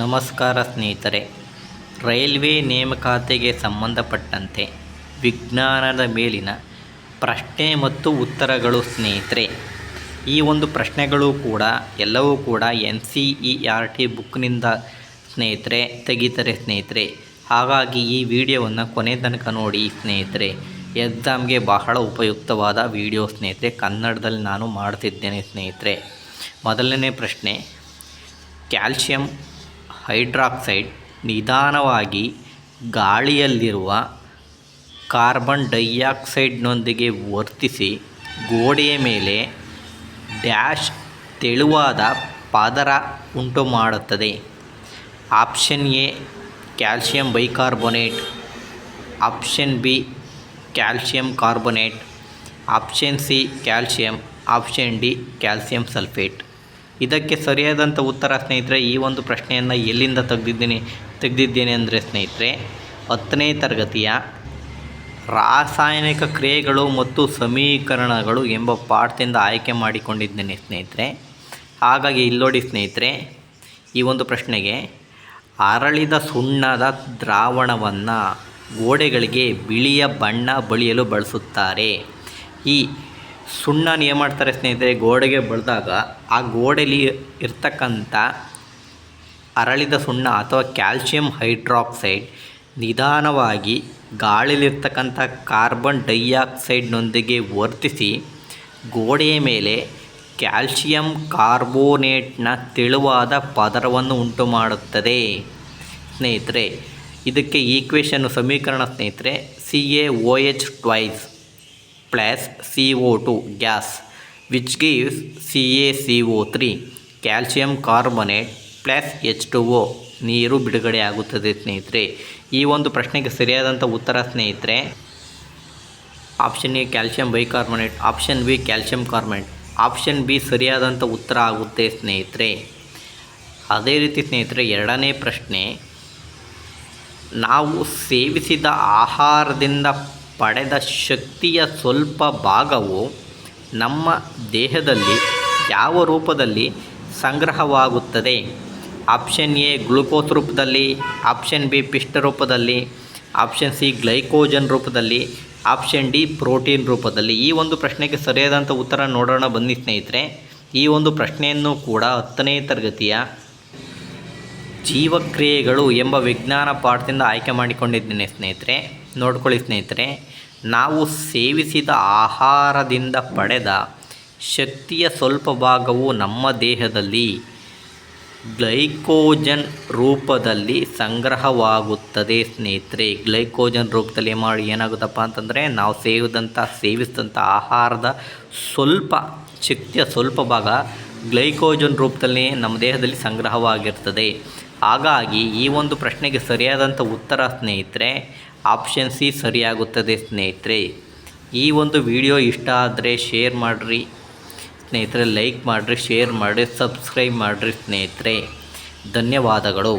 ನಮಸ್ಕಾರ ಸ್ನೇಹಿತರೆ. ರೈಲ್ವೆ ನೇಮಕಾತಿಗೆ ಸಂಬಂಧಪಟ್ಟಂತೆ ವಿಜ್ಞಾನದ ಮೇಲಿನ ಪ್ರಶ್ನೆ ಮತ್ತು ಉತ್ತರಗಳು ಸ್ನೇಹಿತರೆ. ಈ ಒಂದು ಪ್ರಶ್ನೆಗಳು ಕೂಡ, ಎಲ್ಲವೂ ಕೂಡ N C E R T ಬುಕ್ನಿಂದ ಸ್ನೇಹಿತರೆ, ತೆಗಿತಾರೆ ಸ್ನೇಹಿತರೆ. ಹಾಗಾಗಿ ಈ ವಿಡಿಯೋವನ್ನು ಕೊನೆ ತನಕ ನೋಡಿ ಸ್ನೇಹಿತರೆ. ಎಕ್ಸಾಮ್ಗೆ ಬಹಳ ಉಪಯುಕ್ತವಾದ ವಿಡಿಯೋ ಸ್ನೇಹಿತರೆ. ಕನ್ನಡದಲ್ಲಿ ನಾನು ಮಾಡ್ತಿದ್ದೇನೆ ಸ್ನೇಹಿತರೆ. ಮೊದಲನೇ ಪ್ರಶ್ನೆ ಕ್ಯಾಲ್ಶಿಯಂ ಹೈಡ್ರಾಕ್ಸೈಡ್ ನಿಧಾನವಾಗಿ ಗಾಳಿಯಲ್ಲಿರುವ ಕಾರ್ಬನ್ ಡೈಆಕ್ಸೈಡ್ನೊಂದಿಗೆ ವರ್ತಿಸಿ ಗೋಡೆಯ ಮೇಲೆ ಡ್ಯಾಶ್ ತೆಳುವಾದ ಪದರ ಉಂಟು ಮಾಡುತ್ತದೆ option A calcium bicarbonate. Option B calcium carbonate. Option C calcium option D, calcium sulphate. ಇದಕ್ಕೆ ಸರಿಯಾದಂಥ ಉತ್ತರ ಸ್ನೇಹಿತರೆ, ಈ ಒಂದು ಪ್ರಶ್ನೆಯನ್ನು ಎಲ್ಲಿಂದ ತೆಗೆದಿದ್ದೀನಿ, ತೆಗೆದಿದ್ದೇನೆ ಅಂದರೆ ಸ್ನೇಹಿತರೆ, ಹತ್ತನೇ ತರಗತಿಯ ರಾಸಾಯನಿಕ ಕ್ರಿಯೆಗಳು ಮತ್ತು ಸಮೀಕರಣಗಳು ಎಂಬ ಪಾಠದಿಂದ ಆಯ್ಕೆ ಮಾಡಿಕೊಂಡಿದ್ದೇನೆ ಸ್ನೇಹಿತರೆ. ಹಾಗಾಗಿ ಇಲ್ಲೋಡಿ ಸ್ನೇಹಿತರೆ, ಈ ಒಂದು ಪ್ರಶ್ನೆಗೆ ಅರಳಿದ ಸುಣ್ಣದ ದ್ರಾವಣವನ್ನು ಗೋಡೆಗಳಿಗೆ ಬಿಳಿಯ ಬಣ್ಣ ಬಳಿಯಲು ಬಳಸುತ್ತಾರೆ. ಈ ಸುಣ್ಣನ ಏನು ಮಾಡ್ತಾರೆ ಸ್ನೇಹಿತರೆ, ಗೋಡೆಗೆ ಬಳಿದಾಗ ಆ ಗೋಡೆಯಲ್ಲಿ ಇರ್ತಕ್ಕಂಥ ಅರಳಿದ ಸುಣ್ಣ ಅಥವಾ ಕ್ಯಾಲ್ಶಿಯಂ ಹೈಡ್ರಾಕ್ಸೈಡ್ ನಿಧಾನವಾಗಿ ಗಾಳಿಲಿರ್ತಕ್ಕಂಥ ಕಾರ್ಬನ್ ಡೈಆಕ್ಸೈಡ್ನೊಂದಿಗೆ ವರ್ತಿಸಿ ಗೋಡೆಯ ಮೇಲೆ ಕ್ಯಾಲ್ಶಿಯಂ ಕಾರ್ಬೋನೇಟ್ನ ತೆಳುವಾದ ಪದರವನ್ನು ಉಂಟು ಮಾಡುತ್ತದೆ ಸ್ನೇಹಿತರೆ, ಇದಕ್ಕೆ ಈಕ್ವೇಷನ್ನು ಸಮೀಕರಣ ಸ್ನೇಹಿತರೆ C A O H twice gives C A C O three calcium carbonate plus H two O ನೀರು ಬಿಡುಗಡೆ ಆಗುತ್ತದೆ ಸ್ನೇಹಿತರೆ. ಈ ಒಂದು ಪ್ರಶ್ನೆಗೆ ಸರಿಯಾದಂಥ ಉತ್ತರ ಸ್ನೇಹಿತರೆ option A calcium bicarbonate option B calcium carbonate option B ಸರಿಯಾದಂಥ ಉತ್ತರ ಆಗುತ್ತೆ ಸ್ನೇಹಿತರೆ. ಅದೇ ರೀತಿ ಸ್ನೇಹಿತರೆ, ಎರಡನೇ ಪ್ರಶ್ನೆ, ನಾವು ಸೇವಿಸಿದ ಆಹಾರದಿಂದ ಪಡೆದ ಶಕ್ತಿಯ ಸ್ವಲ್ಪ ಭಾಗವು ನಮ್ಮ ದೇಹದಲ್ಲಿ ಯಾವ ರೂಪದಲ್ಲಿ ಸಂಗ್ರಹವಾಗುತ್ತದೆ? ಆಪ್ಷನ್ ಎ, ಗ್ಲುಕೋಸ್ ರೂಪದಲ್ಲಿ, ಆಪ್ಷನ್ ಬಿ, ಪಿಷ್ಟ ರೂಪದಲ್ಲಿ, ಆಪ್ಷನ್ ಸಿ, ಗ್ಲೈಕೋಜನ್ ರೂಪದಲ್ಲಿ, ಆಪ್ಷನ್ ಡಿ, ಪ್ರೋಟೀನ್ ರೂಪದಲ್ಲಿ. ಈ ಒಂದು ಪ್ರಶ್ನೆಗೆ ಸರಿಯಾದಂಥ ಉತ್ತರ ನೋಡೋಣ ಬನ್ನಿ ಸ್ನೇಹಿತರೆ. ಈ ಒಂದು ಪ್ರಶ್ನೆಯನ್ನು ಕೂಡ ಹತ್ತನೇ ತರಗತಿಯ ಜೀವಕ್ರಿಯೆಗಳು ಎಂಬ ವಿಜ್ಞಾನ ಪಾಠದಿಂದ ಆಯ್ಕೆ ಮಾಡಿಕೊಂಡಿದ್ದೇನೆ ಸ್ನೇಹಿತರೆ. ನೋಡ್ಕೊಳ್ಳಿ ಸ್ನೇಹಿತರೆ, ನಾವು ಸೇವಿಸಿದ ಆಹಾರದಿಂದ ಪಡೆದ ಶಕ್ತಿಯ ಸ್ವಲ್ಪ ಭಾಗವು ನಮ್ಮ ದೇಹದಲ್ಲಿ ಗ್ಲೈಕೋಜನ್ ರೂಪದಲ್ಲಿ ಸಂಗ್ರಹವಾಗುತ್ತದೆ ಸ್ನೇಹಿತರೆ. ಗ್ಲೈಕೋಜನ್ ರೂಪದಲ್ಲಿ ಮಾಡಿ, ಏನಾಗುತ್ತಪ್ಪ ಅಂತಂದರೆ, ನಾವು ಸೇವಿದಂಥ, ಸೇವಿಸಿದಂಥ ಆಹಾರದ ಸ್ವಲ್ಪ ಶಕ್ತಿಯ ಸ್ವಲ್ಪ ಭಾಗ ಗ್ಲೈಕೋಜನ್ ರೂಪದಲ್ಲಿ ನಮ್ಮ ದೇಹದಲ್ಲಿ ಸಂಗ್ರಹವಾಗಿರ್ತದೆ. ಹಾಗಾಗಿ ಈ ಒಂದು ಪ್ರಶ್ನೆಗೆ ಸರಿಯಾದಂಥ ಉತ್ತರ ಸ್ನೇಹಿತರೆ ಆಪ್ಷನ್ ಸಿ ಸರಿಯಾಗುತ್ತದೆ ಸ್ನೇಹಿತರೆ. ಈ ಒಂದು ವಿಡಿಯೋ ಇಷ್ಟ ಆದರೆ ಶೇರ್ ಮಾಡಿರಿ. ಸ್ನೇಹಿತರೆ ಲೈಕ್ ಮಾಡಿರಿ ಶೇರ್ ಮಾಡಿರಿ ಸಬ್ಸ್ಕ್ರೈಬ್ ಮಾಡಿರಿ ಸ್ನೇಹಿತರೆ. ಧನ್ಯವಾದಗಳು.